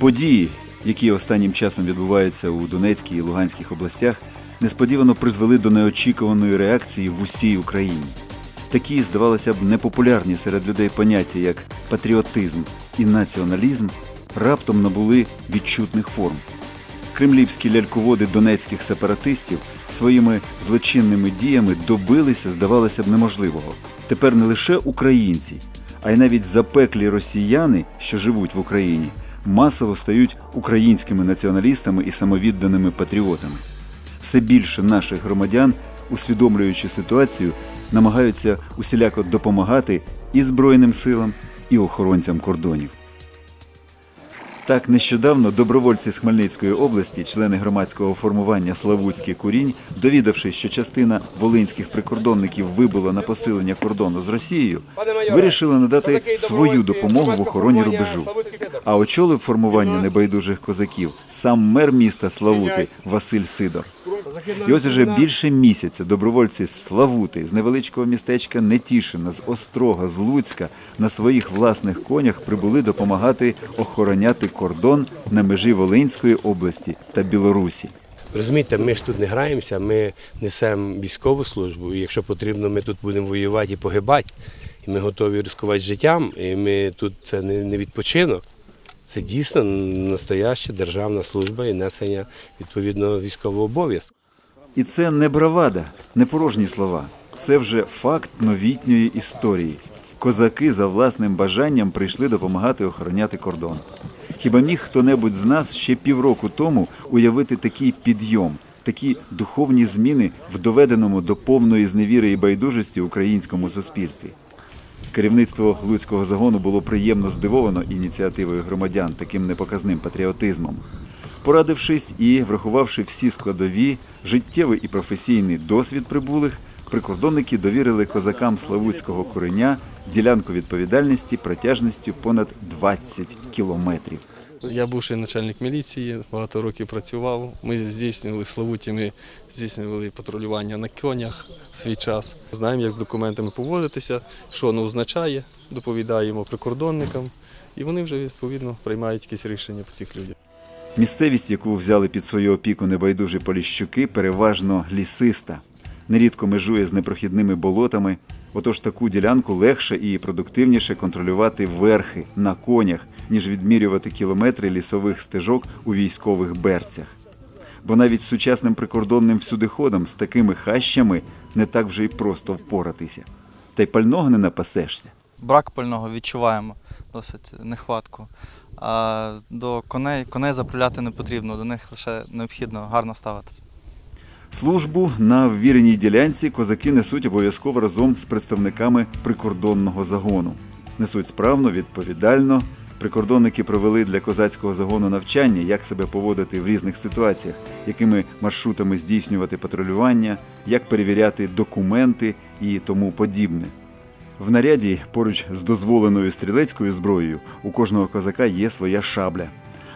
Події, які останнім часом відбуваються у Донецькій і Луганських областях, несподівано призвели до неочікуваної реакції в усій Україні. Такі, здавалося б, непопулярні серед людей поняття, як патріотизм і націоналізм, раптом набули відчутних форм. Кремлівські ляльководи донецьких сепаратистів своїми злочинними діями добилися, здавалося б, неможливого. Тепер не лише українці, а й навіть запеклі росіяни, що живуть в Україні, масово стають українськими націоналістами і самовідданими патріотами. Все більше наших громадян, усвідомлюючи ситуацію, намагаються усіляко допомагати і Збройним силам, і охоронцям кордонів. Так, нещодавно добровольці з Хмельницької області, члени громадського формування Славутський курінь, довідавшись, що частина волинських прикордонників вибула на посилення кордону з Росією, вирішили надати свою допомогу в охороні рубежу. А очолив формування небайдужих козаків сам мер міста Славути Василь Сидор. І ось уже більше місяця добровольці з Славути, з невеличкого містечка Нетішина, з Острога, з Луцька на своїх власних конях прибули допомагати охороняти кордон на межі Волинської області та Білорусі. Розумієте, ми ж тут не граємося, ми несемо військову службу, і якщо потрібно, ми тут будемо воювати і погибати. І ми готові ризикувати життям, і ми тут це не, не відпочинок. Це дійсно настояща державна служба і несення відповідного військового обов'язку. І це не бравада, не порожні слова. Це вже факт новітньої історії. Козаки за власним бажанням прийшли допомагати охороняти кордон. Хіба міг хто-небудь з нас ще півроку тому уявити такий підйом, такі духовні зміни в доведеному до повної зневіри і байдужості українському суспільстві? Керівництво Луцького загону було приємно здивовано ініціативою громадян таким непоказним патріотизмом. Порадившись і врахувавши всі складові, життєвий і професійний досвід прибулих, прикордонники довірили козакам Славутського кореня ділянку відповідальності протяжністю понад 20 кілометрів. Я бувший начальник міліції, багато років працював. Ми здійснювали Славуті, ми здійснювали патрулювання на конях в свій час. Знаємо, як з документами поводитися, що воно означає, доповідаємо прикордонникам, і вони вже відповідно приймають якісь рішення по цих людях. Місцевість, яку взяли під свою опіку небайдужі поліщуки, переважно лісиста, нерідко межує з непрохідними болотами. Отож таку ділянку легше і продуктивніше контролювати верхи на конях, ніж відмірювати кілометри лісових стежок у військових берцях. Бо навіть з сучасним прикордонним всюдиходом з такими хащами не так вже й просто впоратися. Та й пального не напасешся. брак пального відчуваємо досить нехватку. А до коней, коней заправляти не потрібно, до них лише необхідно гарно ставитися. Службу на ввіреній ділянці козаки несуть обов'язково разом з представниками прикордонного загону. Несуть справно, відповідально. Прикордонники провели для козацького загону навчання, як себе поводити в різних ситуаціях, якими маршрутами здійснювати патрулювання, як перевіряти документи і тому подібне. В наряді поруч з дозволеною стрілецькою зброєю у кожного козака є своя шабля.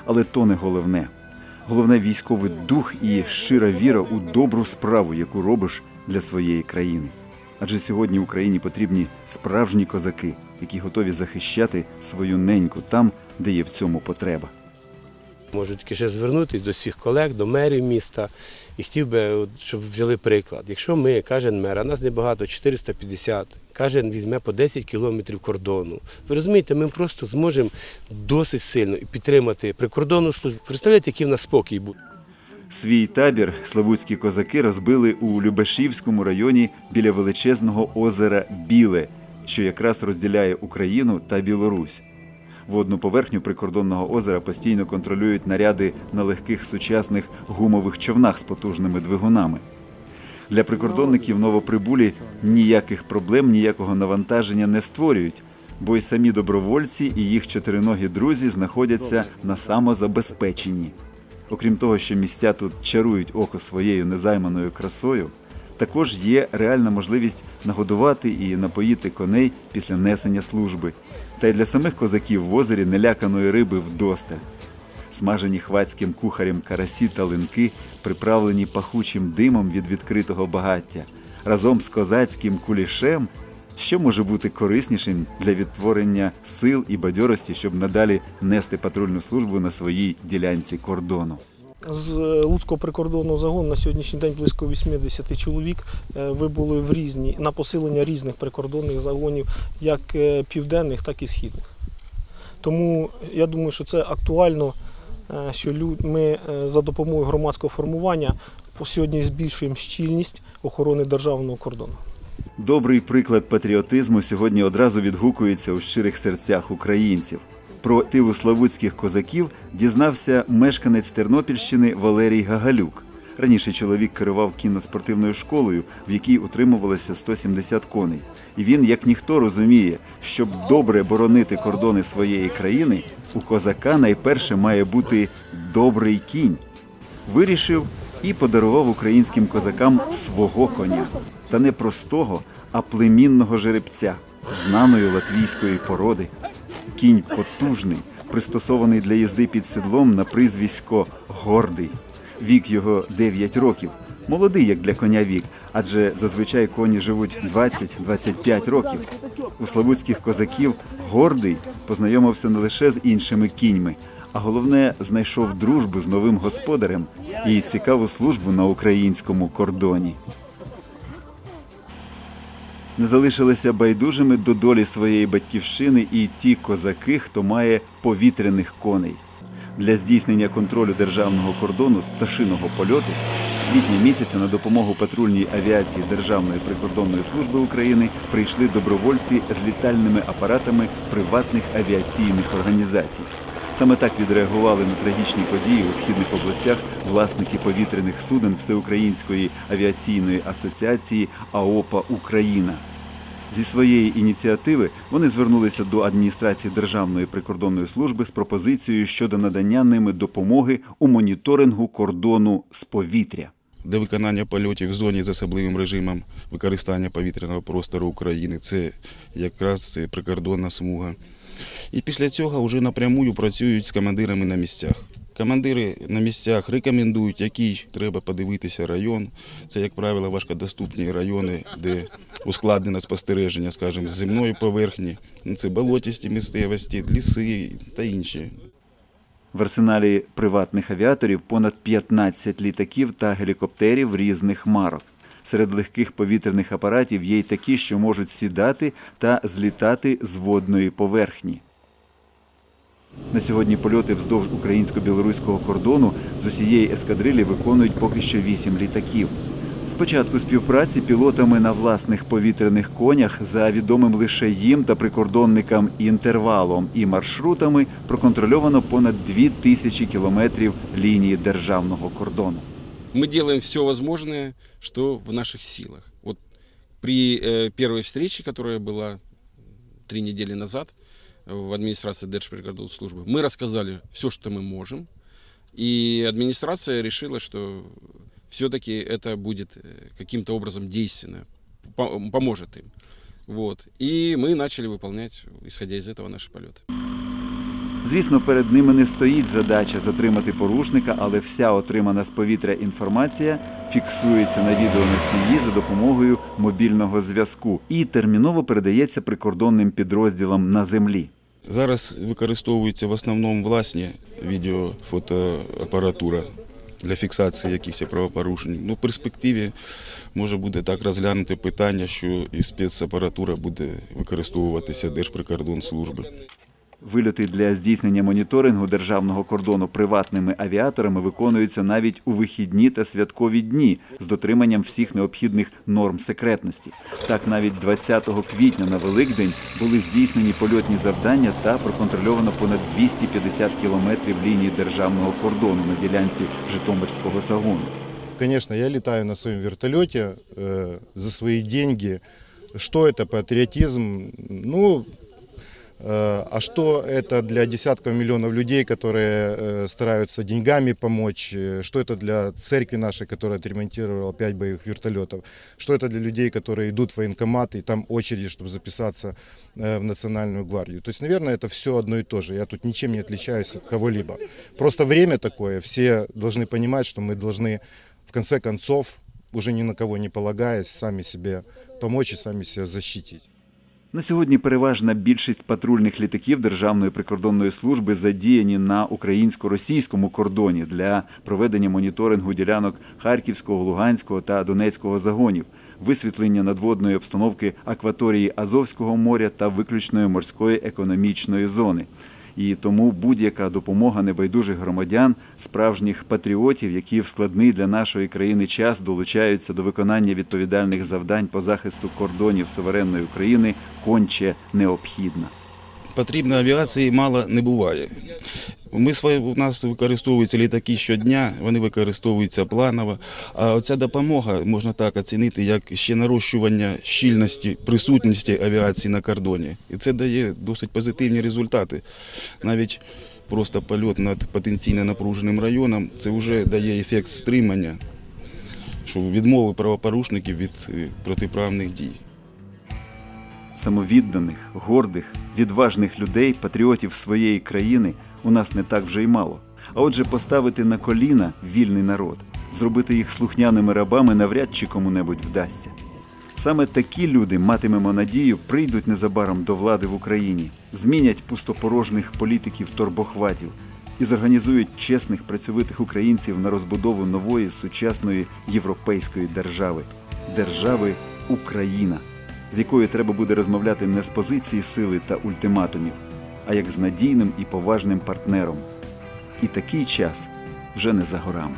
Але то не головне. Головне військовий дух і щира віра у добру справу, яку робиш для своєї країни. Адже сьогодні Україні потрібні справжні козаки, які готові захищати свою неньку там, де є в цьому потреба. Можу тільки ще звернутися до всіх колег, до мерів міста. І хотів би, щоб взяли приклад. Якщо ми, кожен мер, а нас небагато, 450, кожен візьме по 10 кілометрів кордону. Ви розумієте, ми просто зможемо досить сильно підтримати прикордонну службу. Представляєте, який в нас спокій буде. Свій табір славутські козаки розбили у Любешівському районі біля величезного озера Біле, що якраз розділяє Україну та Білорусь. Водну поверхню прикордонного озера постійно контролюють наряди на легких сучасних гумових човнах з потужними двигунами. Для прикордонників новоприбулі ніяких проблем, ніякого навантаження не створюють, бо й самі добровольці і їх чотириногі друзі знаходяться на самозабезпеченні. Окрім того, що місця тут чарують око своєю незайманою красою, також є реальна можливість нагодувати і напоїти коней після несення служби. Та й для самих козаків в озері неляканої риби вдосталь. Смажені хвацьким кухарем карасі та линки, приправлені пахучим димом від відкритого багаття, разом з козацьким кулішем Що може бути кориснішим для відтворення сил і бадьорості, щоб надалі нести патрульну службу на своїй ділянці кордону? З е, Луцького прикордонного загону на сьогоднішній день близько 80 чоловік е, вибули в різні на посилення різних прикордонних загонів, як е, південних, так і східних. Тому я думаю, що це актуально, що ми за допомогою громадського формування сьогодні збільшуємо щільність охорони державного кордону. Добрий приклад патріотизму сьогодні одразу відгукується у щирих серцях українців. Про тиву славутських козаків дізнався мешканець Тернопільщини Валерій Гагалюк. Раніше чоловік керував кінноспортивною школою, в якій утримувалося 170 коней. І він, як ніхто, розуміє, щоб добре боронити кордони своєї країни, у козака найперше має бути добрий кінь. Вирішив і подарував українським козакам свого коня. Та не простого, а племінного жеребця, знаної латвійської породи. Кінь потужний, пристосований для їзди під седлом на прізвисько Гордий. Вік його 9 років. Молодий, як для коня вік, адже зазвичай коні живуть 20-25 років. У славутських козаків гордий познайомився не лише з іншими кіньми, а головне знайшов дружбу з новим господарем і цікаву службу на українському кордоні. Не залишилися байдужими до долі своєї батьківщини і ті козаки, хто має повітряних коней. Для здійснення контролю державного кордону з пташиного польоту з квітня місяця на допомогу патрульній авіації Державної прикордонної служби України прийшли добровольці з літальними апаратами приватних авіаційних організацій. Саме так відреагували на трагічні події у східних областях власники повітряних суден Всеукраїнської авіаційної асоціації АОПА Україна. Зі своєї ініціативи вони звернулися до адміністрації Державної прикордонної служби з пропозицією щодо надання ними допомоги у моніторингу кордону з повітря. Для виконання польотів в зоні з особливим режимом використання повітряного простору України це якраз прикордонна смуга. І після цього вже напрямую працюють з командирами на місцях. Командири на місцях рекомендують, який треба подивитися район. Це, як правило, важкодоступні райони, де ускладнене спостереження, скажімо, з земної поверхні. Це болотісті місцевості, ліси та інші. В арсеналі приватних авіаторів понад 15 літаків та гелікоптерів різних марок. Серед легких повітряних апаратів є й такі, що можуть сідати та злітати з водної поверхні. На сьогодні польоти вздовж українсько-білоруського кордону з усієї ескадрилі виконують поки що вісім літаків. Спочатку співпраці пілотами на власних повітряних конях за відомим лише їм та прикордонникам інтервалом і маршрутами проконтрольовано понад дві тисячі кілометрів лінії державного кордону. Мы делаем все возможное, что в наших силах. Вот при э, первой встрече, которая была три недели назад в администрации Держприкордонслужбы, мы рассказали все, что мы можем, и администрация решила, что все-таки это будет э, каким-то образом действенно, по- поможет им. Вот. И мы начали выполнять, исходя из этого, наши полеты. Звісно, перед ними не стоїть задача затримати порушника, але вся отримана з повітря інформація фіксується на відеоносії за допомогою мобільного зв'язку і терміново передається прикордонним підрозділам на землі. Зараз використовується в основному власні відео-фотоапаратура для фіксації якихось правопорушень. Ну, в перспективі може буде так розглянути питання, що і спецапаратура буде використовуватися Держприкордонслужби. Вильоти для здійснення моніторингу державного кордону приватними авіаторами виконуються навіть у вихідні та святкові дні з дотриманням всіх необхідних норм секретності. Так, навіть 20 квітня на Великдень були здійснені польотні завдання та проконтрольовано понад 250 кілометрів лінії державного кордону на ділянці Житомирського загону. Конечно, я летаю на своем вертолете э, за свои деньги. Что это патриотизм? Ну, э, а что это для десятков миллионов людей, которые э, стараются деньгами помочь? Э, Что это для церкви нашей, которая отремонтировала пять боевых вертолетов? Что это для людей, которые идут в военкомат и там очереди, чтобы записаться э, в Национальную гвардию? То есть, наверное, это все одно и то же. Я тут ничем не отличаюсь от кого-либо. Просто время такое, все должны понимать, что мы должны в конце концов, уже ни на кого не полагаясь, сами себе помочь и сами себя защитить. На сьогодні переважна більшість патрульних літаків Державної прикордонної служби задіяні на українсько-російському кордоні для проведення моніторингу ділянок Харківського, Луганського та Донецького загонів, висвітлення надводної обстановки акваторії Азовського моря та виключної морської економічної зони. І тому будь-яка допомога небайдужих громадян, справжніх патріотів, які в складний для нашої країни час долучаються до виконання відповідальних завдань по захисту кордонів суверенної України, конче необхідна. Потрібно авіації мало не буває. Ми свої, у нас використовуються літаки щодня, вони використовуються планово. А оця допомога можна так оцінити, як ще нарощування щільності, присутності авіації на кордоні. І це дає досить позитивні результати. Навіть просто польот над потенційно напруженим районом це вже дає ефект стримання, що відмови правопорушників від е, протиправних дій. Самовідданих, гордих, відважних людей, патріотів своєї країни у нас не так вже й мало. А отже, поставити на коліна вільний народ, зробити їх слухняними рабами навряд чи кому-небудь вдасться. Саме такі люди, матимемо надію, прийдуть незабаром до влади в Україні, змінять пустопорожних політиків торбохватів і зорганізують чесних працьовитих українців на розбудову нової сучасної європейської держави держави Україна з якою треба буде розмовляти не з позиції сили та ультиматумів, а як з надійним і поважним партнером. І такий час вже не за горами.